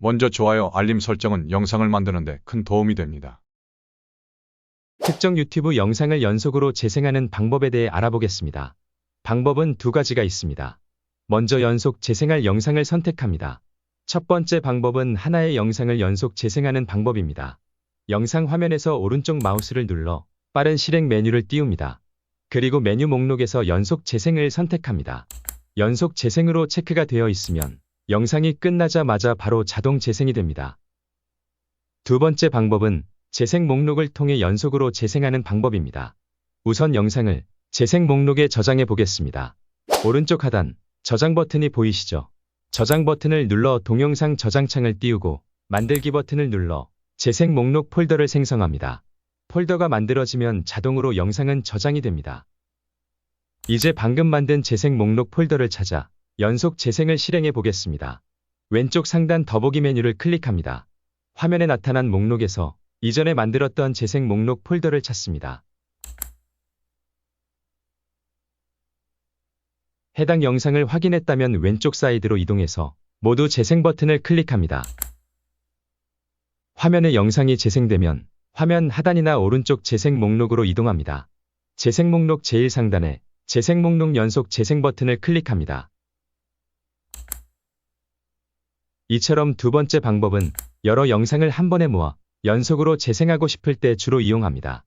먼저 좋아요, 알림 설정은 영상을 만드는데 큰 도움이 됩니다. 특정 유튜브 영상을 연속으로 재생하는 방법에 대해 알아보겠습니다. 방법은 두 가지가 있습니다. 먼저 연속 재생할 영상을 선택합니다. 첫 번째 방법은 하나의 영상을 연속 재생하는 방법입니다. 영상 화면에서 오른쪽 마우스를 눌러 빠른 실행 메뉴를 띄웁니다. 그리고 메뉴 목록에서 연속 재생을 선택합니다. 연속 재생으로 체크가 되어 있으면 영상이 끝나자마자 바로 자동 재생이 됩니다. 두 번째 방법은 재생 목록을 통해 연속으로 재생하는 방법입니다. 우선 영상을 재생 목록에 저장해 보겠습니다. 오른쪽 하단 저장 버튼이 보이시죠? 저장 버튼을 눌러 동영상 저장창을 띄우고 만들기 버튼을 눌러 재생 목록 폴더를 생성합니다. 폴더가 만들어지면 자동으로 영상은 저장이 됩니다. 이제 방금 만든 재생 목록 폴더를 찾아 연속 재생을 실행해 보겠습니다. 왼쪽 상단 더보기 메뉴를 클릭합니다. 화면에 나타난 목록에서 이전에 만들었던 재생 목록 폴더를 찾습니다. 해당 영상을 확인했다면 왼쪽 사이드로 이동해서 모두 재생 버튼을 클릭합니다. 화면에 영상이 재생되면 화면 하단이나 오른쪽 재생 목록으로 이동합니다. 재생 목록 제일 상단에 재생 목록 연속 재생 버튼을 클릭합니다. 이처럼 두 번째 방법은 여러 영상을 한 번에 모아 연속으로 재생하고 싶을 때 주로 이용합니다.